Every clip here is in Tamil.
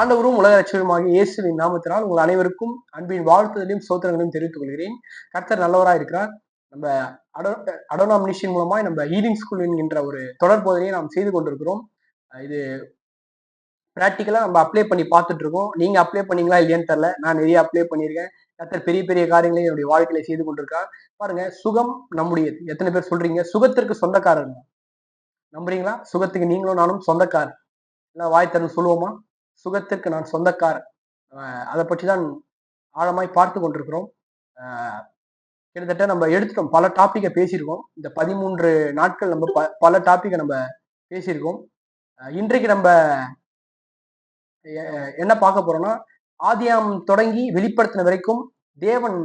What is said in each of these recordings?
ஆண்டவரும் உலக லட்சியமாக இயேசுவின் நாமத்தினால் உங்கள் அனைவருக்கும் அன்பின் வாழ்த்துதலையும் சோத்திரங்களையும் தெரிவித்துக் கொள்கிறேன். கர்த்தர் நல்லவராக இருக்கிறார். நம்ம அடோ அடோனாமினிஷன் மூலமாக நம்ம ஹீலிங் ஸ்கூல் என்கின்ற ஒரு தொடர் போதனையை நாம் செய்து கொண்டிருக்கிறோம். இது ப்ராக்டிக்கலாக நம்ம அப்ளை பண்ணி பார்த்துட்டு இருக்கோம். நீங்கள் அப்ளை பண்ணீங்களா இல்லையான்னு தெரில நான் நிறைய அப்ளை பண்ணியிருக்கேன். கர்த்தர் பெரிய பெரிய காரியங்களை என்னுடைய வாழ்க்கையில செய்து கொண்டிருக்கார். பாருங்க சுகம் நம்முடையது. எத்தனை பேர் சொல்றீங்க? சுகத்திற்கு சொந்தக்காரர். நம்புறீங்களா? சுகத்துக்கு நீங்களும் நானும் சொந்தக்காரர். இல்லை வாய் திறந்து சொல்லுவோமா? சுகத்திற்கு நான் சொந்தக்காரன். அதை பற்றி தான் ஆழமாய் பார்த்து கொண்டிருக்கிறோம். கிட்டத்தட்ட நம்ம எடுத்துட்டோம். பல டாப்பிக்கை பேசியிருக்கோம். இந்த பதிமூன்று நாட்கள் நம்ம ப பல டாப்பிக்கை நம்ம பேசியிருக்கோம். இன்றைக்கு நம்ம என்ன பார்க்க போறோம்னா ஆதியாம் தொடங்கி வெளிப்படுத்தின வரைக்கும் தேவன்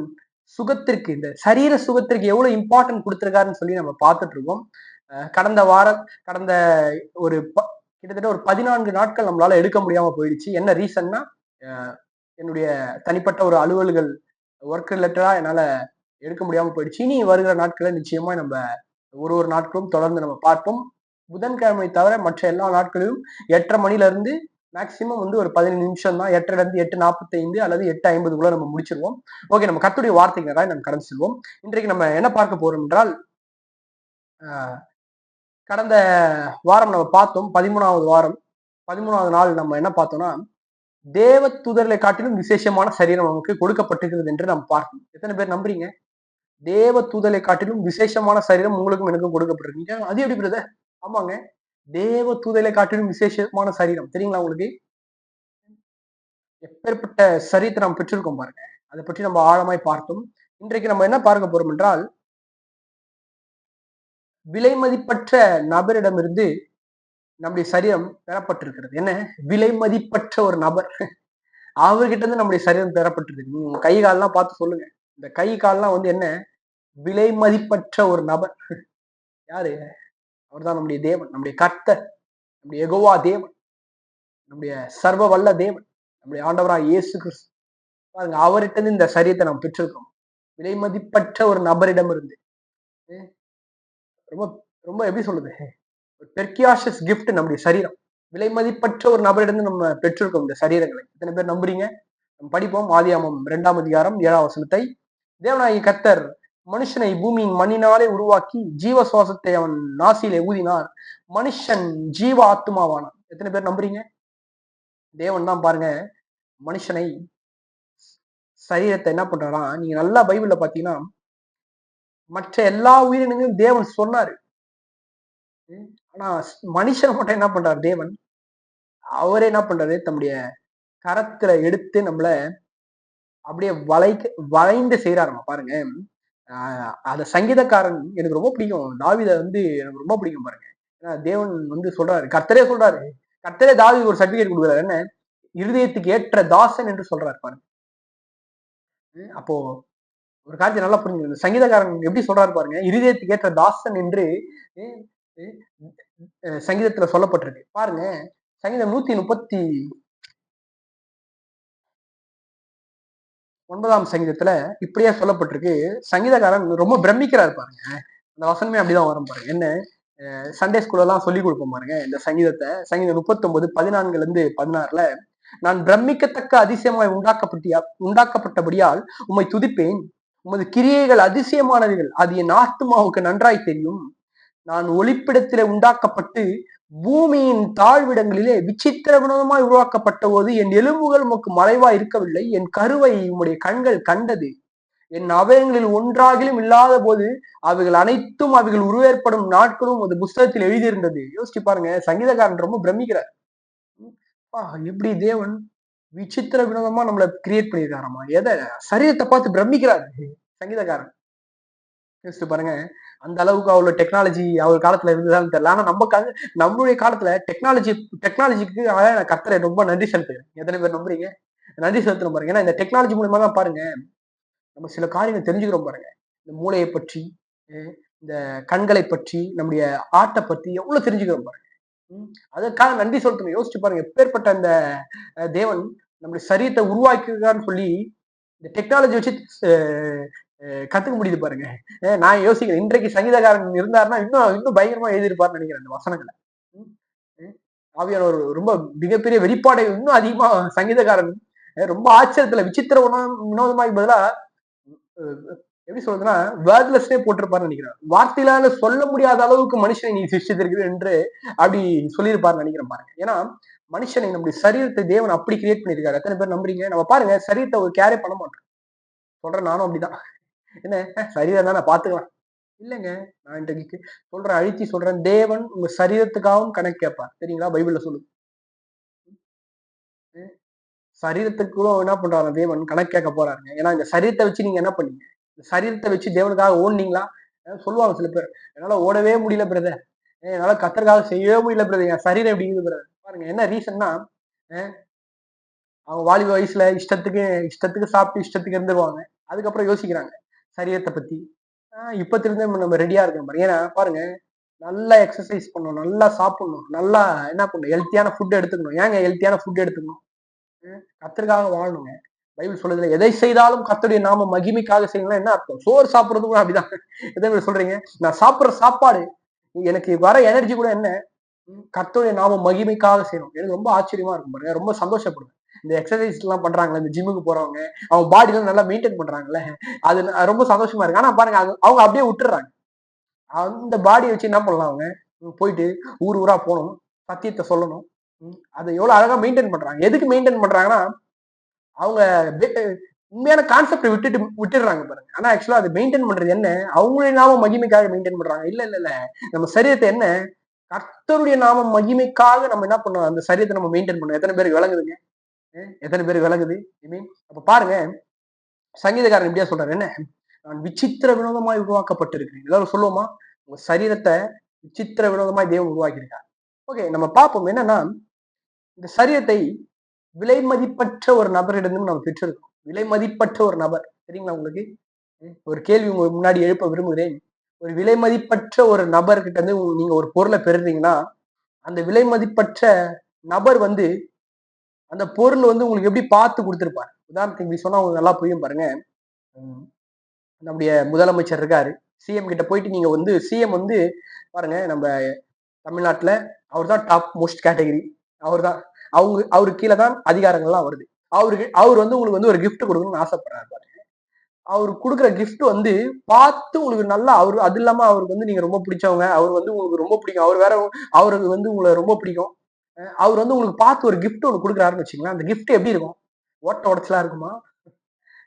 சுகத்திற்கு இந்த சரீர சுகத்திற்கு எவ்வளவு இம்பார்ட்டன்ட் கொடுத்துருக்காருன்னு சொல்லி நம்ம பார்த்துட்டு இருக்கோம். கடந்த வாரம் கடந்த ஒரு கிட்டத்தட்ட ஒரு பதினான்கு நாட்கள் நம்மளால எடுக்க முடியாம போயிடுச்சு. என்ன ரீசன்னா என்னுடைய தனிப்பட்ட ஒரு அலுவல்கள் ஒர்க் ரிலேட்டடா என்னால எடுக்க முடியாம போயிடுச்சு. இனி வருகிற நாட்களை நிச்சயமா நம்ம ஒரு ஒரு நாட்களும் தொடர்ந்து நம்ம பார்ப்போம். புதன்கிழமை தவிர மற்ற எல்லா நாட்களிலும் எட்டரை மணில இருந்து மேக்சிமம் வந்து ஒரு பதினஞ்சு நிமிஷம் தான். எட்டரை இருந்து எட்டு நாற்பத்தைந்து அல்லது எட்டு ஐம்பதுக்குள்ள நம்ம முடிச்சிருவோம். ஓகே நம்ம கத்துடைய வார்த்தைகளை நம்ம கடந்து செல்வோம். இன்றைக்கு நம்ம என்ன பார்க்க போறோம் என்றால் கடந்த வாரம் நம்ம பார்த்தோம் பதிமூணாவது வாரம். பதிமூணாவது நாள் நம்ம என்ன பார்த்தோம்னா தேவ தூதர்களை காட்டிலும் விசேஷமான சரீரம் நமக்கு கொடுக்கப்பட்டிருக்கிறது என்று நாம் பார்த்தோம். எத்தனை பேர் நம்புறீங்க? தேவ தூதலை காட்டிலும் விசேஷமான சரீரம் உங்களுக்கும் எனக்கும் கொடுக்கப்பட்டிருக்கீங்க. அது எப்படி பிரதர் ஆமாங்க. தேவ தூதலை காட்டிலும் விசேஷமான சரீரம். தெரியுங்களா உங்களுக்கு? எப்பேற்பட்ட சரீரத்தை நாம் பெற்றிருக்கோம் பாருங்க. அதை பற்றி நம்ம ஆழமாய் பார்த்தோம். இன்றைக்கு நம்ம என்ன பார்க்க போறோம் என்றால் விலைமதிப்பற்ற நபரிடமிருந்து நம்முடைய சரீரம் பெறப்பட்டிருக்கிறது. என்ன? விலைமதிப்பற்ற ஒரு நபர். அவர்கிட்ட இருந்து நம்முடைய சரீரம் பெறப்பட்டிருக்கு நீங்க கை கால்லாம் பார்த்து சொல்லுங்க. இந்த கை கால்லாம் வந்து என்ன? விலைமதிப்பற்ற ஒரு நபர். யாரு? அவர்தான் நம்முடைய தேவன். நம்முடைய கர்த்தர். நம்முடைய எகோவா தேவன். நம்முடைய சர்வ வல்ல தேவன். நம்முடைய ஆண்டவராக இயேசு கிறிஸ்து. பாருங்க அவர்கிட்ட இருந்து இந்த சரீரத்தை நாம் பெற்றிருக்கோம் விலைமதிப்பற்ற ஒரு நபரிடம் இருந்து ரொம்ப ரொம்ப எப்படி சொல்லுது பெர்கியாஷஸ் கிஃப்ட் நம்முடைய சரீரம். விலை மதிப்பற்ற ஒரு நபரிடம் நம்ம பெற்றிருக்கோம் இந்த சரீரங்களை. எத்தனை பேர் நம்புறீங்க? நம்ம படிப்போம் ஆதியாமம் இரண்டாம் அதிகாரம் ஏழாம் வசனத்தை. தேவநாயகி கத்தர் மனுஷனை பூமியின் மண்ணினாலே உருவாக்கி ஜீவ சுவாசத்தை அவன் நாசியிலே ஊதினார். மனுஷன் ஜீவ ஆத்மாவானான் எத்தனை பேர் நம்புறீங்க? தேவன் தான் பாருங்க மனுஷனை சரீரத்தை என்ன பண்றாராம் நீங்க நல்லா பைபிள்ல பாத்தீங்கன்னா மற்ற எல்லா உயிரினங்களும் தேவன் சொன்னாரு. ஆனா மனுஷன் மட்டும் என்ன பண்றாரு? தேவன் அவரே என்ன பண்றாரு? தம்முடைய கரத்துல எடுத்து நம்மள அப்படியே வளை வளைந்து செய்யறாருமா பாருங்க. அந்த சங்கீதக்காரன் எனக்கு ரொம்ப பிடிக்கும். தாவித வந்து எனக்கு ரொம்ப பிடிக்கும் பாருங்க. ஏன்னா தேவன் வந்து சொல்றாரு கர்த்தரே சொல்றாரு கர்த்தரே தாவி ஒரு சர்டிபிகேட் கொடுக்குறாரு. என்ன? இருதயத்துக்கு ஏற்ற தாசன் என்று சொல்றாரு பாருங்க. அப்போ ஒரு காரியத்தை நல்லா புரிஞ்சுக்கணும் சங்கீதக்காரன் எப்படி சொல்றாரு பாருங்க இருதயத்துக்கு ஏற்ற தாசன் என்று சங்கீதத்துல சொல்லப்பட்டிருக்கு. பாருங்க சங்கீதம் நூத்தி முப்பத்தி ஒன்பதாம் சங்கீதத்துல இப்படியே சொல்லப்பட்டிருக்கு. சங்கீதக்காரன் ரொம்ப பிரமிக்கிறாரு பாருங்க. அந்த வசனமே அப்படிதான் வரும் பாருங்க. என்ன சண்டே ஸ்கூல்ல எல்லாம் சொல்லி கொடுப்போம் பாருங்க இந்த சங்கீதத்தை. சங்கீதம் முப்பத்தி ஒன்பது பதினான்குல இருந்து பதினாறுல நான் பிரமிக்கத்தக்க அதிசயமாய் உண்டாக்கப்பட்டியா உண்டாக்கப்பட்டபடியால் உம்மை துதிப்பேன். உமது கிரியைகள் அதிசயமானவைகள். அது என் ஆத்மாவுக்கு நன்றாய் தெரியும். நான் ஒளிப்பிடத்திலே உண்டாக்கப்பட்டு பூமியின் தாழ்விடங்களிலே விசித்திர குணமாய் உருவாக்கப்பட்ட போது என் எலும்புகள் உமக்கு மறைவா இருக்கவில்லை. என் கருவை உம்முடைய கண்கள் கண்டது. என் அவயங்களில் ஒன்றாகிலும் இல்லாத போது அவைகள் அனைத்தும் அவைகள் உருவேற்படும் நாட்களும் அந்த புஸ்தகத்தில் எழுதியிருந்தது. யோசிச்சு பாருங்க சங்கீதக்காரன் ரொம்ப பிரமிக்கிறார். எப்படி தேவன் விசித்திர வினோதமா நம்மள கிரியேட் பண்ணியிருக்காராமா? எதை? சரீரத்தை பார்த்து பிரமிக்கிறாரு சங்கீதக்காரன். யோசிச்சு பாருங்க. அந்த அளவுக்கு அவ்வளவு டெக்னாலஜி அவர் காலத்துல இருந்ததான்னு தெரியல. ஆனா நம்ம கால நம்மளுடைய காலத்துல டெக்னாலஜி டெக்னாலஜிக்கு கத்தரை ரொம்ப நன்றி செலுத்துகிறேன். எத்தனை பேர் நம்புறீங்க? நன்றி செலுத்தணும் பாருங்க. ஏன்னா இந்த டெக்னாலஜி மூலியமா தான் பாருங்க. நம்ம சில காரியங்கள் தெரிஞ்சுக்கிறோம் பாருங்க. இந்த மூளையை பற்றி இந்த கண்களை பற்றி நம்முடைய ஆட்டை பற்றி எவ்வளவு தெரிஞ்சுக்கிறோம் பாருங்க. அதற்காக நன்றி செலுத்தணும். யோசிச்சு பாருங்க. எப்பேற்பட்ட அந்த தேவன் நம்முடைய சரீரத்தை உருவாக்கிருக்கான்னு சொல்லி இந்த டெக்னாலஜி வச்சு கத்துக்க முடியுது பாருங்க. நான் யோசிக்கிறேன் இன்றைக்கு சங்கீதக்காரன் இருந்தாருன்னா இன்னும் இன்னும் பயங்கரமா எழுதியிருப்பாருன்னு நினைக்கிறேன் அந்த வசனங்களை. ஆவியானவர் ரொம்ப மிகப்பெரிய வெளிப்பாடை இன்னும் அதிகமா சங்கீதக்காரன் ரொம்ப ஆச்சரியத்துல விசித்திர வினோதமாய் பதிலா எப்படி சொல்றதுன்னா வேர்ட்லெஸ்னே போட்டிருப்பாருன்னு நினைக்கிறேன். வார்த்தையிலான சொல்ல முடியாத அளவுக்கு மனுஷனை நீ சிருஷ்டித்திருக்கிறது என்று அப்படி சொல்லியிருப்பாருன்னு நினைக்கிறேன் பாருங்க. ஏன்னா மனுஷனை நம்முடைய சரீரத்தை தேவன் அப்படி கிரியேட் பண்ணிருக்காரு எத்தனை பேர் நம்புறீங்க? நம்ம பாருங்க சரீரத்தை ஒரு கேரே பண்ண மாட்டோம். சொல்றேன் நானும் அப்படிதான். என்ன? சரீரம் தான் நான் பாத்துக்கலாம் இல்லைங்க நான் இன்றைக்கு சொல்றேன் அழுத்தி சொல்றேன் தேவன் உங்க சரீரத்துக்காகவும் கணக்கு கேட்பார். சரிங்களா? பைபிள்ல சொல்லு. சரீரத்துக்குள்ள என்ன பண்றாரு? தேவன் கணக்கு கேட்க போறாருங்க. ஏன்னா இந்த சரீரத்தை வச்சு நீங்க என்ன பண்ணீங்க? இந்த சரீரத்தை வச்சு தேவனுக்காக ஓடுனீங்களா? சொல்லுவாங்க சில பேர் என்னால ஓடவே முடியல பிரதர் என்னால கத்தருக்காக செய்யவே முடியல பிரதர் என் சரீரம் எப்படிங்குது பிரதர் பாருங்க என்ன ரீசன்னா அவங்க வாலிப வயசுல இஷ்டத்துக்கு இஷ்டத்துக்கு சாப்பிட்டு இஷ்டத்துக்கு இருந்துருவாங்க. அதுக்கப்புறம் யோசிக்கிறாங்க சரீரத்தை பத்தி. இப்பத்திலிருந்தே நம்ம ரெடியா இருக்கணும் பாருங்க. ஏன்னா பாருங்க நல்லா எக்ஸசைஸ் பண்ணணும் நல்லா சாப்பிடணும் நல்லா என்ன பண்ணணும் ஹெல்த்தியான ஃபுட் எடுத்துக்கணும். ஏங்க ஹெல்த்தியான ஃபுட் எடுத்துக்கணும்? கத்திற்காக வாழணுங்க. பைபிள் சொல்றதுல எதை செய்தாலும் கத்தருடைய நாம மகிமைக்காக செய்யணும் என்ன அர்த்தம்? சோறு சாப்பிடுறது கூட அப்படிதான். எதை சொல்றீங்க? நான் சாப்பிடுற சாப்பாடு எனக்கு வர எனர்ஜி கூட என்ன? கத்தருடைய நாம மகிமைக்காக செய்யணும். எனக்கு ரொம்ப ஆச்சரியமா இருக்கும் பாருங்க. ரொம்ப சந்தோஷப்படுவேன். இந்த எக்ஸசைஸ் எல்லாம் பண்றாங்களே இந்த ஜிம்முக்கு போறவங்க அவங்க பாடிலாம் நல்லா மெயின்டைன் பண்றாங்கல்ல அது ரொம்ப சந்தோஷமா இருக்கு. ஆனா பாருங்க அவங்க அப்படியே விட்டுறாங்க. அந்த பாடியை வச்சு என்ன பண்ணலாம் அவங்க? போயிட்டு ஊர் ஊரா போகணும். சத்தியத்தை சொல்லணும். அதை எவ்வளவு அழகா மெயின்டைன் பண்றாங்க. எதுக்கு மெயின்டைன் பண்றாங்கன்னா அவங்க உண்மையான கான்செப்டை விட்டுட்டு விட்டுடுறாங்க பாருங்க. ஆனா ஆக்சுவலா அதை மெயின்டைன் பண்றது என்ன? அவங்களே நாம மகிமைக்காக மெயின்டைன் பண்றாங்க. இல்ல இல்ல இல்ல. நம்ம சரீரத்தை என்ன? கர்த்தருடைய நாம மகிமைக்காக நம்ம என்ன பண்ணோம் அந்த சரீரத்தை நம்ம மெயின்டைன் பண்ணோம் எத்தனை பேருக்கு விளங்குதுங்க? எத்தனை பேருக்கு விளங்குது? மீன் அப்ப பாருங்க சங்கீதக்காரன் இப்படியா சொல்றாரு. என்ன? நான் விசித்திர வினோதமாய் உருவாக்கப்பட்டிருக்கிறேன். எல்லாரும் சொல்லுவோமா? உங்க சரீரத்தை விசித்திர வினோதமாய் தேவன் உருவாக்கியிருக்கா ஓகே நம்ம பார்ப்போம். என்னன்னா இந்த சரீரத்தை விலை மதிப்பற்ற ஒரு நபரிடம் நம்ம பெற்றிருக்கோம் விலை மதிப்பற்ற ஒரு நபர். சரிங்களா உங்களுக்கு? ஒரு கேள்வி உங்களுக்கு முன்னாடி எழுப்ப விரும்புகிறேன். ஒரு விலை மதிப்பற்ற ஒரு நபர்கிட்ட இருந்து நீங்க ஒரு பொருளை பெறுறீங்கன்னா அந்த விலை மதிப்பற்ற நபர் வந்து அந்த பொருள் வந்து உங்களுக்கு எப்படி பார்த்து கொடுத்துருப்பாரு? உதாரணத்துக்கு இப்படி சொன்னா உங்களுக்கு நல்லா புரியும் பாருங்க. நம்முடைய முதலமைச்சர் இருக்காரு. சிஎம் கிட்ட போயிட்டு நீங்க வந்து சிஎம் வந்து பாருங்க நம்ம தமிழ்நாட்டுல அவர் தான் டாப் மோஸ்ட் கேட்டகரி அவர் தான் அவங்க அவரு கீழே தான் அதிகாரங்கள்லாம் வருது. அவருக்கு அவர் வந்து உங்களுக்கு வந்து ஒரு கிஃப்ட் கொடுக்கணும்னு ஆசைப்படுறாரு அவர் கொடுக்குற கிஃப்ட் வந்து பார்த்து உங்களுக்கு நல்லா அவர் அது இல்லாம அவருக்கு வந்து நீங்க ரொம்ப பிடிச்சவங்க அவர் வந்து உங்களுக்கு ரொம்ப பிடிக்கும். அவர் வேற அவருக்கு வந்து உங்களை ரொம்ப பிடிக்கும். அவர் வந்து உங்களுக்கு பார்த்து ஒரு கிஃப்ட் ஒன்று கொடுக்குறாருன்னு வச்சுங்களேன் அந்த கிஃப்ட் எப்படி இருக்கும்? ஓட்ட உடச்சலா இருக்குமா?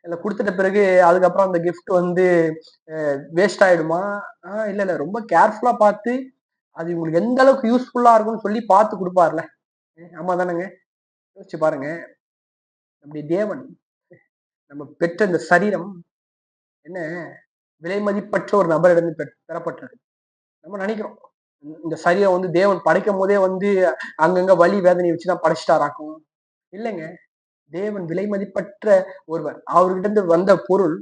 இல்லை கொடுத்துட்ட பிறகு அதுக்கப்புறம் அந்த கிஃப்ட் வந்து வேஸ்ட் ஆயிடுமா? இல்லை இல்லை. ரொம்ப கேர்ஃபுல்லா பார்த்து அது உங்களுக்கு எந்த அளவுக்கு யூஸ்ஃபுல்லா இருக்கும்னு சொல்லி பார்த்து கொடுப்பார்ல. ஆமா தானேங்க? யோசிச்சு பாருங்க. அப்படி தேவன் நம்ம பெற்ற இந்த சரீரம் என்ன? விலை மதிப்பற்ற ஒரு நபரிடம் பெறப்பட்டிருக்கு நம்ம நினைக்கிறோம். இந்த சரீரம் வந்து தேவன் படைக்கும் போதே வந்து அங்கங்க வலி வேதனை வச்சுதான் படைச்சிட்டாராக்கும். இல்லைங்க. தேவன் விலை மதிப்பற்ற ஒருவர். அவர்கிட்ட இருந்து வந்த பொருள்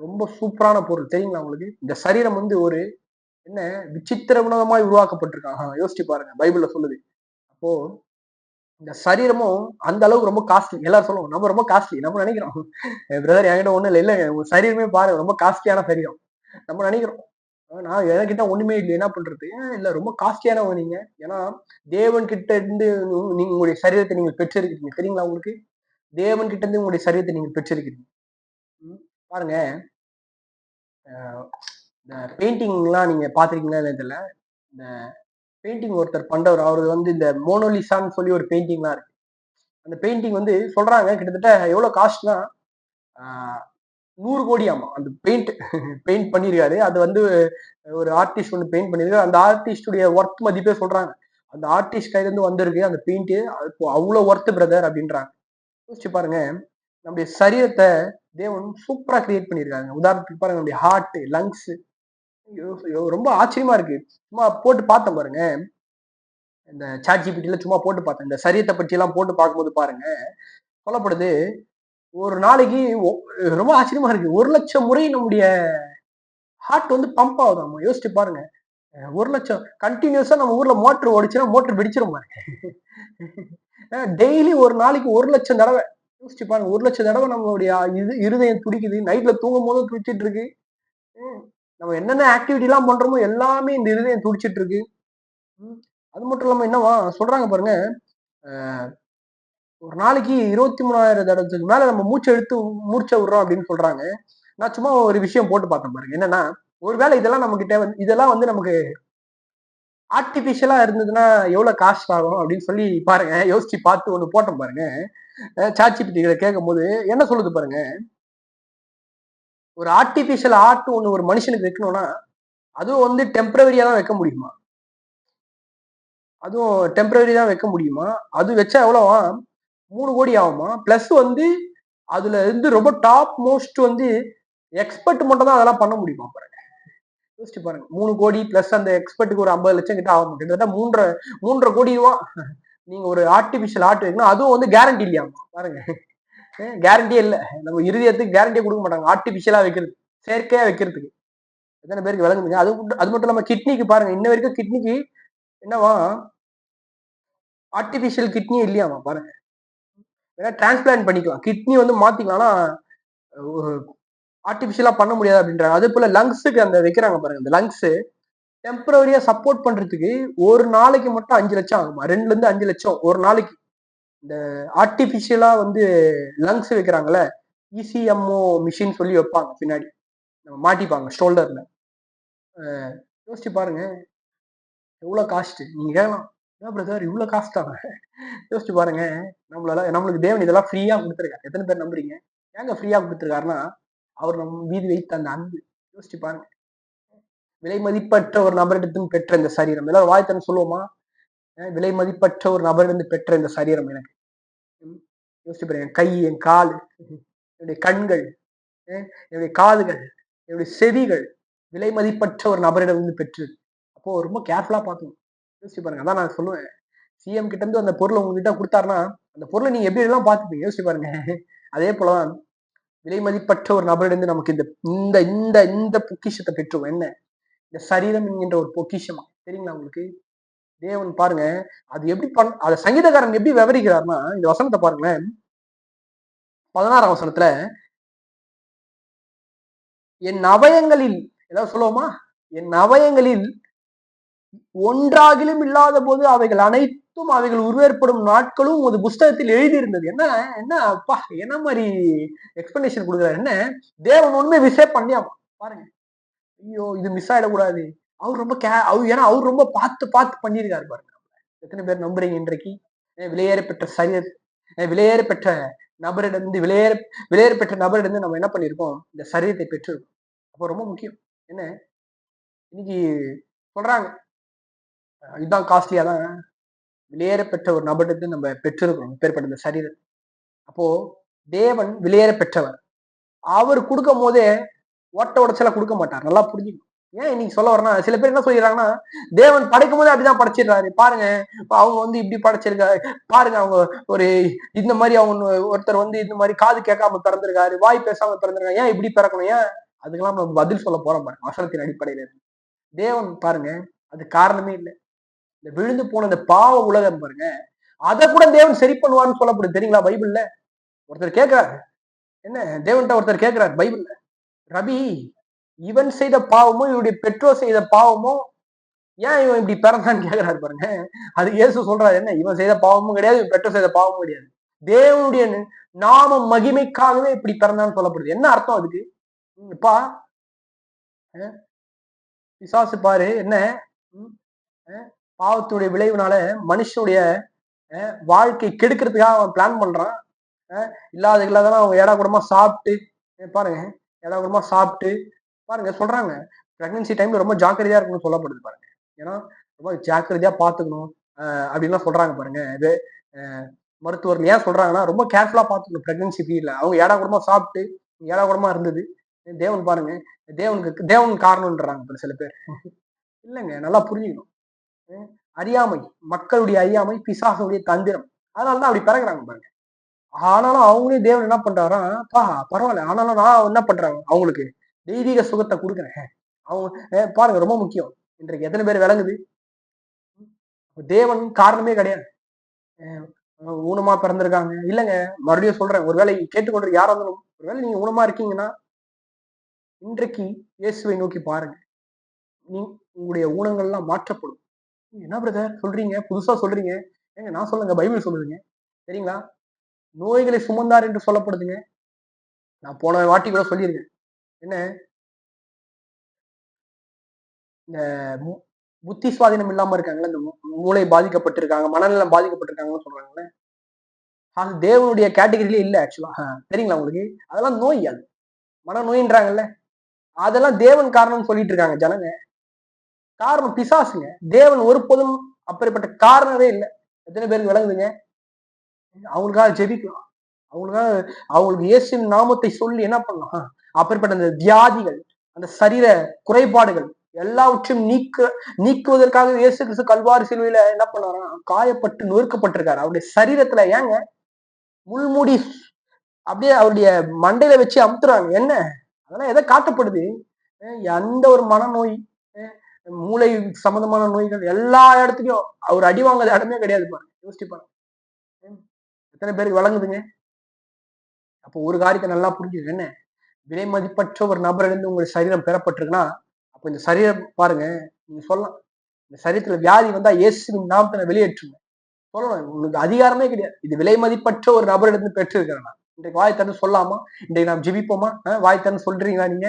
ரொம்ப சூப்பரான பொருள். தெரியுங்களா உங்களுக்கு? இந்த சரீரம் வந்து ஒரு என்ன? விசித்திர உணவமாய் உருவாக்கப்பட்டிருக்காங்க யோசிச்சு பாருங்க. பைபிள்ல சொல்லுது. அப்போ இந்த சரீரமும் அந்த அளவுக்கு ரொம்ப காஸ்ட்லி எல்லாரும் சொல்லுவோம் நம்ம ரொம்ப காஸ்ட்லி நம்ம நினைக்கிறோம். பிரதர் என்கிட்ட ஒண்ணு இல்லை இல்லைங்க உங்க சரீரமே பாருங்க ரொம்ப காஸ்ட்லியான சரீரம். நம்ம நினைக்கிறோம். நான் என்கிட்ட ஒண்ணுமே இல்லை. என்ன பண்றது? இல்ல ரொம்ப காஸ்ட்லியானவங்க நீங்க. ஏன்னா தேவன் கிட்ட இருந்து நீங்க உங்களுடைய சரீரத்தை நீங்க பெற்றிருக்கிறீங்க. சரிங்களா உங்களுக்கு? தேவன் கிட்ட இருந்து உங்களுடைய சரீரத்தை நீங்க பெற்றிருக்கிறீங்க. பாருங்க. இந்த பெயிண்டிங்லாம் நீங்க பாத்திருக்கீங்களா தெரியல? இந்த பெயிண்டிங் ஒருத்தர் பண்றவர் அவரு வந்து இந்த மோனோலிசான்னு சொல்லி ஒரு பெயிண்டிங்லாம் இருக்கு. அந்த பெயிண்டிங் வந்து சொல்றாங்க கிட்டத்தட்ட எவ்வளவு காஸ்ட்னா நூறு கோடி ஆமா. அந்த பெயிண்ட் பெயிண்ட் பண்ணியிருக்காரு அது வந்து ஒரு ஆர்டிஸ்ட் ஒன்று பெயிண்ட் பண்ணியிருக்காரு அந்த ஆர்டிஸ்டுடைய ஒர்த் மதிப்பே சொல்றாங்க. அந்த ஆர்டிஸ்ட் கையிலேருந்து வந்திருக்கு அந்த பெயிண்ட் அவ்வளோ ஒர்த் பிரதர் அப்படின்றாங்க. யோசிச்சு பாருங்க. நம்முடைய சரீரத்தை தேவன் சூப்பரா கிரியேட் பண்ணியிருக்காங்க உதாரணத்துக்கு பாருங்க நம்முடைய ஹார்ட் லங்ஸ் ரொம்ப ஆச்சரியமா இருக்கு. சும்மா போட்டு பார்த்தேன் பாருங்க. இந்த சாட் ஜிபிட்டில சும்மா போட்டு பார்த்தேன். இந்த சரியத்தை பற்றி எல்லாம் போட்டு பார்க்கும்போது பாருங்க. சொல்லப்படுது ஒரு நாளைக்கு ரொம்ப ஆச்சரியமா இருக்கு. ஒரு லட்சம் முறை நம்முடைய ஹார்ட் வந்து பம்ப் ஆகுதாமா யோசிச்சு பாருங்க. ஒரு லட்சம் கண்டினியூஸா நம்ம ஊர்ல மோட்டர் ஓடிச்சுன்னா மோட்டர் வெடிச்சிரும் டெய்லி ஒரு நாளைக்கு ஒரு லட்சம் தடவை. யோசிச்சு பாருங்க. ஒரு லட்சம் தடவை நம்மளுடைய இது இருதயம் துடிக்குது. நைட்ல தூங்கும் போதும் துடிச்சிட்டு இருக்கு. நம்ம என்னென்ன ஆக்டிவிட்டி எல்லாம் பண்றோமோ எல்லாமே இந்த இருதயம் துடிச்சிட்டு இருக்கு அது மட்டும் இல்லாம என்னவா சொல்றாங்க பாருங்க ஒரு நாளைக்கு இருபத்தி மூணாயிரம் தடத்துக்கு மேல நம்ம மூச்சை எடுத்து மூச்சை விடுறோம் அப்படின்னு சொல்றாங்க. நான் சும்மா ஒரு விஷயம் போட்டு பார்த்தேன் பாருங்க. என்னன்னா ஒருவேளை இதெல்லாம் நம்ம கிட்ட வந்து இதெல்லாம் வந்து நமக்கு ஆர்டிபிஷியலா இருந்ததுன்னா எவ்வளவு காஸ்ட் ஆகும் அப்படின்னு சொல்லி பாருங்க. யோசிச்சு பார்த்து ஒன்று போட்டோம் பாருங்க. சாட்சிபிட்டிகளை கேட்கும் போது என்ன சொல்லுது பாருங்க ஒரு ஆர்டிபிஷியல் ஆர்ட் ஒன்று ஒரு மனுஷனுக்கு வைக்கணும்னா அதுவும் வந்து டெம்பரவரியாக தான் வைக்க முடியுமா? அதுவும் டெம்பரவரி தான் வைக்க முடியுமா? அது வச்சா எவ்வளோவா? மூணு கோடி ஆகுமா? ப்ளஸ் வந்து அதுல இருந்து ரொம்ப டாப் மோஸ்ட் வந்து எக்ஸ்பர்ட் மட்டும் தான் அதெல்லாம் பண்ண முடியுமா பாருங்க. யோசிச்சு பாருங்க. மூணு கோடி ப்ளஸ் அந்த எக்ஸ்பர்ட்டுக்கு ஒரு ஐம்பது லட்சம் கிட்ட ஆகும் கிட்டத்தட்ட மூன்றரை மூன்றரை கோடி ரூபா நீங்க ஒரு ஆர்டிபிஷியல் ஆர்ட் வைக்கணும். அதுவும் வந்து கேரண்டி இல்லையாமா? பாருங்க. கேரண்டியே இல்லை. நம்ம இருதயத்துக்கு கேரண்டியே கொடுக்க மாட்டாங்க. ஆர்டிபிஷியலா வைக்கிறது. செயற்கையா வைக்கிறதுக்கு. எத்தனை பேருக்கு விளங்குதுங்க? அது மட்டும் அது மட்டும் இல்லாம கிட்னிக்கு பாருங்க. இன்ன வரைக்கும் கிட்னிக்கு என்னவா? ஆர்டிபிஷியல் கிட்னியே இல்லையாமா? பாருங்க. வேணா டிரான்ஸ்பிளான்ட் பண்ணிக்கலாம். கிட்னி வந்து மாத்திக்கலாம். ஒரு ஆர்டிபிஷியலா பண்ண முடியாது அப்படின்றாங்க. அதே போல லங்ஸுக்கு அந்த வைக்கிறாங்க பாருங்க. இந்த லங்ஸ் டெம்பரவரியா சப்போர்ட் பண்றதுக்கு ஒரு நாளைக்கு மட்டும் அஞ்சு லட்சம் ஆகுமா? ரெண்டுல இருந்து அஞ்சு லட்சம் ஒரு நாளைக்கு. இந்த ஆர்டிஃபிஷியலா வந்து லங்ஸ் வைக்கிறாங்கல்ல இசிஎம்ஓ மிஷின் சொல்லி வைப்பாங்க பின்னாடி. நம்ம மாட்டிப்பாங்க ஷோல்டர்ல யோசிச்சு பாருங்க. எவ்வளோ காஸ்ட் நீங்க கேட்கலாம் ஏன் பிரதர் இவ்வளோ காஸ்ட் ஆகும் யோசிச்சு பாருங்க. நம்மளால நம்மளுக்கு தேவன் இதெல்லாம் ஃப்ரீயா கொடுத்துருக்காரு. எத்தனை பேர் நம்புறீங்க? ஏங்க ஃப்ரீயா கொடுத்துருக்காருன்னா அவர் நம்ம வீதி வைத்த அந்த அன்பு. யோசிச்சு பாருங்க. விலை மதிப்பற்ற ஒரு நபரிடத்தும் பெற்ற இந்த சரீரம். எல்லாரும் வாய்த்தன்னு சொல்லுவோமா? விலை மதிப்பற்ற ஒரு நபரிடம் பெற்ற இந்த சரீரம் எனக்கு. ம், யோசிச்சு பாருங்க. என் கை என் கால் என்னுடைய கண்கள் என்னுடைய காதுகள் என்னுடைய செவிகள் விலை மதிப்பற்ற ஒரு நபரிடமிருந்து பெற்று. அப்போ ரொம்ப கேர்ஃபுல்லா பார்க்கணும். யோசிச்சு பாருங்க. அதான் நான் சொல்லுவேன். சிஎம் கிட்ட இருந்து அந்த பொருளை உங்ககிட்ட கொடுத்தாருன்னா அந்த பொருளை நீங்க எப்படி எல்லாம் பார்த்துப்பீங்க. யோசிச்சு பாருங்க. அதே போலதான் விலை மதிப்பற்ற ஒரு நபரிடந்து நமக்கு இந்த இந்த இந்த இந்த பொக்கிஷத்தை பெற்றோம். என்ன? இந்த சரீரம் என்கின்ற ஒரு பொக்கிஷமா. தெரியுங்களா உங்களுக்கு? தேவன் பாருங்க அது எப்படி பண் அத சங்கீதக்காரன் எப்படி விவரிக்கிறார்னா இந்த வசனத்தை பாருங்களேன். பதினாறாம் வசனத்துல என் அவயங்களில் ஏதாவது சொல்லுவோமா? என் அவயங்களில் ஒன்றாகிலும் இல்லாத போது அவைகள் அனைத்தும் அவைகள் உருவேற்படும் நாட்களும் ஒரு புஸ்தகத்தில் எழுதியிருந்தது. என்ன என்ன அப்பா என்ன மாதிரி எக்ஸ்பிளனேஷன் கொடுக்குறாரு? என்ன தேவன் ஒண்ணுமே விசே பண்ணியாமா? பாருங்க. ஐயோ இது மிஸ் ஆயிடக்கூடாது. அவர் ரொம்ப கே அவர் ஏன்னா அவர் ரொம்ப பார்த்து பார்த்து பண்ணியிருக்காரு பாருங்க எத்தனை பேர் நம்புறீங்க இன்றைக்கு? விலையேற பெற்ற சரீர விலையேற பெற்ற நபரிடந்து விலையேற விலையேற பெற்ற நபரிடந்து நம்ம என்ன பண்ணியிருக்கோம்? இந்த சரீரத்தை பெற்றிருக்கோம். அப்போ ரொம்ப முக்கியம். என்ன? இன்னைக்கு சொல்றாங்க. இதுதான் காஸ்ட்லியா தான் விலையேற பெற்ற ஒரு நபரிடத்து நம்ம பெற்றிருக்கிறோம். பேர்பட்ட இந்த சரீரம். அப்போ தேவன் விலையேற பெற்றவர். அவர் கொடுக்கும் போதே ஓட்ட உடச்சலாம் கொடுக்க மாட்டார். நல்லா புரிஞ்சுக்கணும். ஏன் இன்னைக்கு சொல்ல வரனா சில பேர் என்ன சொல்லிடுறாங்கன்னா தேவன் படைக்கும் போதே அப்படிதான் படைச்சிடுறாரு. பாருங்க அவங்க வந்து இப்படி படைச்சிருக்காரு பாருங்க அவங்க ஒரு இந்த மாதிரி அவங்க ஒருத்தர் வந்து இந்த மாதிரி காது கேட்காம பிறந்திருக்காரு வாய் பேசாம பிறந்திருக்காரு ஏன் இப்படி பிறக்கணும்? ஏன்? அதுக்கெல்லாம் நம்ம பதில் சொல்ல போறோம் பாருங்க வசனத்தின் அடிப்படையில தேவன் பாருங்க அது காரணமே இல்லை. இந்த விழுந்து போன இந்த பாவ உலகம் பாருங்க அதை கூட தேவன் சரி பண்ணுவான்னு சொல்லப்படுது. தெரியுங்களா பைபிள்ல? ஒருத்தர் கேட்கிறாரு. என்ன? தேவன்கிட்ட ஒருத்தர் கேட்கிறார் பைபிள்ல. ரபி இவன் செய்த பாவமோ இவருடைய பெற்றோர் செய்த பாவமோ ஏன் இவன் இப்படி பிறந்தான்னு கேட்கிறாரு பாருங்க. அது இயேசு சொல்றாரு என்ன? இவன் செய்த பாவமும் கிடையாது இவன் பெற்றோர் செய்த பாவமும் கிடையாது. தேவனுடைய நாம மகிமைக்காகவே இப்படி பிறந்தான்னு சொல்லப்படுது. என்ன அர்த்தம் அதுக்கு? இப்பா விசாசு பிசாசு பாரு என்ன? பாவத்துடைய விளைவுனால மனுஷனுடைய வாழ்க்கை கெடுக்கிறதுக்காக அவன் பிளான் பண்றான். இல்லாத இல்லாதெல்லாம் அவங்க ஏடா கூடமா சாப்பிட்டு பாருங்க. ஏடா கூடமா சாப்பிட்டு பாருங்க சொல்றாங்க. பிரெக்னன்சி டைம்ல ரொம்ப ஜாக்கிரதையா இருக்கணும்னு சொல்லப்படுது பாருங்க. ஏன்னா ரொம்ப ஜாக்கிரதையா பாத்துக்கணும். அப்படின்லாம் சொல்றாங்க பாருங்க. இது மருத்துவர் ஏன் சொல்றாங்கன்னா ரொம்ப கேர்ஃபுல்லா பாத்துக்கணும் பிரெக்னன்சி பீரியட்ல அவங்க ஏடா கூடமா சாப்பிட்டு ஏடா கூடமா இருந்தது. தேவன் பாருங்க தேவனுக்கு தேவன் காரணம்ன்றாங்க பாரு சில பேர். இல்லைங்க நல்லா புரிஞ்சுக்கணும். அறியாமை மக்களுடைய அறியாமை பிசாசனுடைய தந்திரம். அதனாலதான் அப்படி பிறகுறாங்க பாருங்க. ஆனாலும் அவங்களே தேவன் என்ன பண்றாரா பா பரவாயில்ல. ஆனாலும் நான் என்ன பண்றாங்க அவங்களுக்கு? தெய்வீக சுகத்தை கொடுக்குறேன். அவங்க பாருங்க ரொம்ப முக்கியம். இன்றைக்கு எத்தனை பேர் விளங்குது? தேவன் காரணமே கிடையாது. ஊனமா பிறந்திருக்காங்க. இல்லைங்க மறுபடியும் சொல்றேன் ஒருவேளை கேட்டுக்கொண்டு யாரா இருந்தாலும் ஒருவேளை நீங்க ஊனமா இருக்கீங்கன்னா இன்றைக்கு இயேசுவை நோக்கி பாருங்க. நீ உங்களுடைய ஊனங்கள்லாம் மாற்றப்படும். என்ன பிரதர் சொல்றீங்க? புதுசா சொல்றீங்க. ஏங்க நான் சொல்லுங்க பைபிள் சொல்லுதுங்க. சரிங்களா? நோய்களை சுமந்தார் என்று சொல்லப்படுதுங்க. நான் போன வாட்டி கூட சொல்லியிருக்கேன் என்ன? இந்த மு- புத்தி சுவாதீனம் இல்லாம இருக்காங்கல்ல இந்த மூளை பாதிக்கப்பட்டிருக்காங்க மனநலம் பாதிக்கப்பட்டிருக்காங்கன்னு சொல்றாங்களே அது தேவனுடைய கேட்டகரியிலே இல்லை ஆக்சுவலா சரிங்களா உங்களுக்கு? அதெல்லாம் நோய் அது. மனநோயின்றாங்கல்ல. அதெல்லாம் தேவன் காரணம்னு சொல்லிட்டு இருக்காங்க ஜனங்க. காரணம் பிசாசுங்க. தேவன் ஒருபோதும் அப்படிப்பட்ட காரணமே இல்லை. எத்தனை பேருக்கு விளங்குதுங்க? அவங்களுக்காக ஜெபிக்கலாம். அவங்களுக்காக அவங்களுக்கு இயேசின் நாமத்தை சொல்லி என்ன பண்ணலாம்? அப்படிப்பட்ட அந்த வியாதிகள் அந்த சரீர குறைபாடுகள் எல்லாவற்றையும் நீக்க நீக்குவதற்காக இயேசு கிறிஸ்து கல்வாரி சிலுவையில என்ன பண்ணாரா காயப்பட்டு நொறுக்கப்பட்டிருக்காரு. அவருடைய சரீரத்துல ஏங்க? முள்முடி அப்படியே அவருடைய மண்டையில வச்சு அமுத்துறாங்க. என்ன? அதெல்லாம் எதை காட்டப்படுது? எந்த ஒரு மனநோய்? மூளை சம்பந்தமான நோய்கள் எல்லா இடத்துலயும் அவர் அடி வாங்காத இடமே கிடையாது பாருங்க யோசிச்சு பாருங்க எத்தனை பேருக்கு விளங்குதுங்க? அப்போ ஒரு காரியத்தை நல்லா புரிஞ்சுது என்ன? விலை மதிப்பற்ற ஒரு நபரிலிருந்து உங்கள் சரீரம் பெறப்பட்டிருக்குன்னா அப்போ இந்த சரீரம் பாருங்க நீங்க சொல்லலாம். இந்த சரீரத்துல வியாதி வந்தா இயேசுவின் நாமத்தை வெளியேற்றுங்க. சொல்லணும் உங்களுக்கு அதிகாரமே கிடையாது. இது விலை மதிப்பற்ற ஒரு நபரிடத்து பெற்றிருக்கிறேன் நான் இன்றைக்கு வாய் தந்து சொல்லாமா? இன்றைக்கு நாம் ஜிபிப்போமா? வாய் தந்து சொல்றீங்களா நீங்க?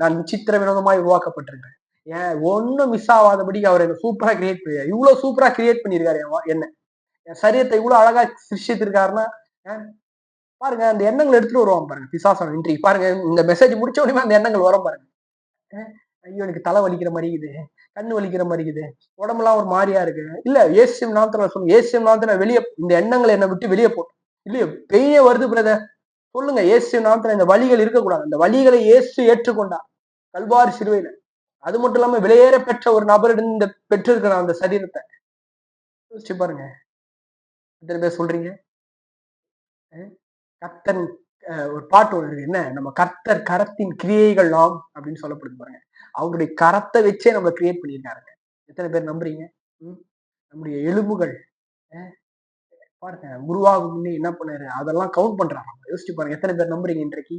நான் விசித்திர வினோதமாய் உருவாக்கப்பட்டிருக்கிறேன். ஏன் ஒண்ணும் மிஸ் ஆகாதபடி அவர் என்ன சூப்பரா கிரியேட் பண்ணியா இவ்வளவு சூப்பரா கிரியேட் பண்ணிருக்காரு என்ன. என் சரீரத்தை இவ்வளவு அழகா சிருஷித்திருக்காருன்னா பாருங்க அந்த எண்ணங்கள் எடுத்துட்டு வருவான் பாருங்க பிசாசம் இன்றி பாருங்க இந்த மெசேஜ் முடிச்ச உடனே அந்த எண்ணங்கள் வரும் பாருங்க. ஐயோ எனக்கு தலை வலிக்கிற மாதிரி இருக்குது கண்ணு வலிக்கிற மாதிரி இருக்குது உடம்புலாம் ஒரு மாதிரியா இருக்கு. இல்ல ஏசியம் நாத்துல சொல்லுங்க ஏசியம் நாத்துல வெளியே இந்த எண்ணங்களை என்னை விட்டு வெளியே போட்டோம் இல்லையோ பெய்யே வருது பிரதர் சொல்லுங்க ஏசியம் நாமத்துல இந்த வலிகள் இருக்கக்கூடாது. அந்த வலிகளை ஏசு ஏற்றுக்கொண்டார் கல்வார் சிறுவையில. அது மட்டும் இல்லாம விலையேற பெற்ற ஒரு நபரிடம் இந்த பெற்றிருக்கிற அந்த சரீரத்தை. யோசிச்சு பாருங்க. எத்தனை பேர் சொல்றீங்க? கர்த்தன் ஒரு பாட்டு ஒன்று என்ன? நம்ம கர்த்தர் கரத்தின் கிரியைகள் ஆம் அப்படின்னு சொல்லப்படுது பாருங்க. அவங்களுடைய கரத்தை வச்சே நம்ம கிரியேட் பண்ணியிருக்காருங்க. எத்தனை பேர் நம்புறீங்க? ம்? நம்முடைய எலும்புகள் பாருங்க உருவாகும் முன்னே என்ன பண்ணாரு? அதெல்லாம் கவுண்ட் பண்றாங்க. யோசிச்சு பாருங்க எத்தனை பேர் நம்புறீங்க இன்றைக்கு?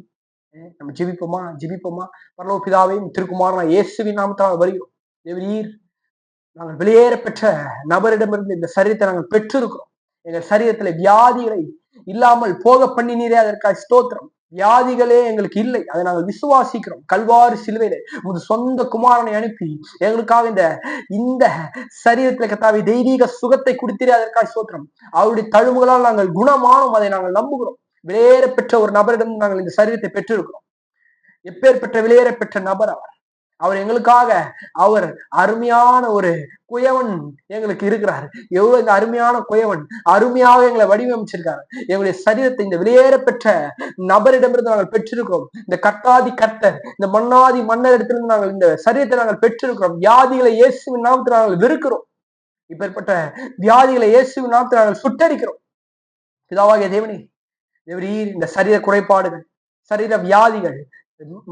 நம்ம ஜெபிப்போமா? ஜெபிப்போமா? பரலோ பிதாவையும் திருக்குமாரனா இயேசுவின் நாமத்தால் வருகிறோம். எவ்வளீர் நாங்கள் வெளியேற பெற்ற நபரிடமிருந்து இந்த சரீரத்தை நாங்கள் பெற்றிருக்கிறோம். எங்கள் சரீரத்துல வியாதிகளை இல்லாமல் போக பண்ணினீரே அதற்காக ஸ்தோத்திரம். வியாதிகளே எங்களுக்கு இல்லை. அதை நாங்கள் விசுவாசிக்கிறோம். கல்வாறு சிலுவையில உமது சொந்த குமாரனை அனுப்பி எங்களுக்காக இந்த இந்த சரீரத்துல கத்தாவி தெய்வீக சுகத்தை கொடுத்திரே அதற்காக ஸ்தோத்திரம். அவருடைய தழும்புகளால் நாங்கள் குணமானோம். அதை நாங்கள் நம்புகிறோம். வெளியேற பெற்ற ஒரு நபரிடம் நாங்கள் இந்த சரீரத்தை பெற்றிருக்கிறோம். எப்பேற்பட்ட வெளியேற பெற்ற நபர் அவர்? அவர் எங்களுக்காக அவர் அருமையான ஒரு குயவன் எங்களுக்கு இருக்கிறார். எவ்வளவு இந்த அருமையான குயவன் அருமையாக எங்களை வடிவமைச்சிருக்காரு. எங்களுடைய சரீரத்தை இந்த வெளியேற பெற்ற நபரிடமிருந்து நாங்கள் பெற்றிருக்கிறோம். இந்த கர்த்தாதி கர்த்தர் இந்த மன்னாதி மன்னர் இடத்திலிருந்து நாங்கள் இந்த சரீரத்தை நாங்கள் பெற்றிருக்கிறோம். வியாதிகளை இயேசுவின் நாமத்தில் நாங்கள் வெறுக்கிறோம். இப்பேற்பட்ட வியாதிகளை இயேசுவின் நாமத்தில் நாங்கள் சுட்டரிக்கிறோம். பிதாவாகிய தேவனே தேவரீர் இந்த சரீர குறைபாடுகள் சரீர வியாதிகள்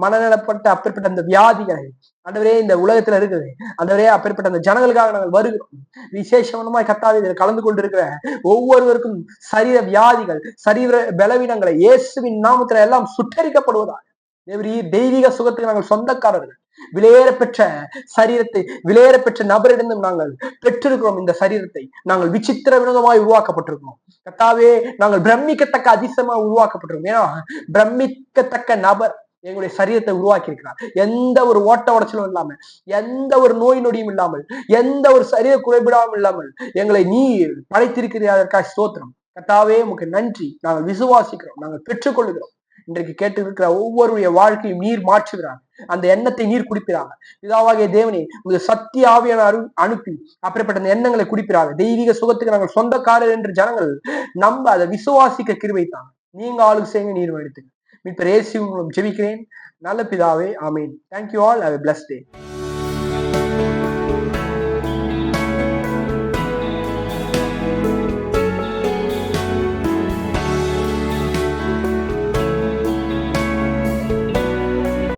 மனநலப்பட்ட அப்பேற்பட்ட அந்த வியாதிகளை அந்தவரே இந்த உலகத்துல இருக்குது. அந்தவரே அப்பேற்பட்ட அந்த ஜனங்களுக்காக நாங்கள் வருகிறோம். விசேஷமாய் கத்தாவே இதில் கலந்து கொண்டிருக்கிற ஒவ்வொருவருக்கும் சரீர வியாதிகள் சரீர பலவீனங்களை இயேசுவின் நாமத்துல எல்லாம் சுட்டரிக்கப்படுவதாக. தேவரீர் தெய்வீக சுகத்துக்கு நாங்கள் சொந்தக்காரர்கள். விலையேற பெற்ற சரீரத்தை விலையேற பெற்ற நபரிடம் நாங்கள் பெற்றிருக்கிறோம். இந்த சரீரத்தை நாங்கள் விசித்திர வினோதமாய் உருவாக்கப்பட்டிருக்கிறோம். கத்தாவே நாங்கள் பிரமிக்கத்தக்க அதிசயமா உருவாக்கப்பட்டிருக்கோம் ஏன்னா பிரமிக்கத்தக்க நபர் எங்களுடைய சரீரத்தை உருவாக்கி இருக்கிறார் எந்த ஒரு ஓட்ட உடச்சலும் இல்லாமல் எந்த ஒரு நோய் நொடியும் இல்லாமல் எந்த ஒரு சரீர குறைபடாமல் இல்லாமல் எங்களை நீர் படைத்திருக்கிறதற்காக ஸ்தோத்திரம். கத்தாவே உமக்கு நன்றி. நாங்கள் விசுவாசிக்கிறோம். நாங்கள் பெற்றுக்கொள்கிறோம் இன்றைக்கு கேட்டு இருக்கிற ஒவ்வொருடைய வாழ்க்கையும் நீர் மாற்றுகிறார். அந்த எண்ணத்தை நீர் குடிப்பிறாங்க இதாவாகிய தேவனே உங்க சத்திய ஆவியான அரு அனுப்பி அப்படிப்பட்ட அந்த எண்ணங்களை குடிப்பிறாங்க தெய்வீக சுகத்துக்கு நாங்கள் சொந்தக்காரர் என்று ஜனங்கள் நம்ப அதை விசுவாசிக்க கிருவைத்தாங்க நீங்க ஆளுக்கு செய்யுங்க நீர் எடுத்துங்க மீட்பர் இயேசு மூலம் ஜெபிக்கிறேன். நல்ல பிதாவே ஆமீன். Thank you all have blessed day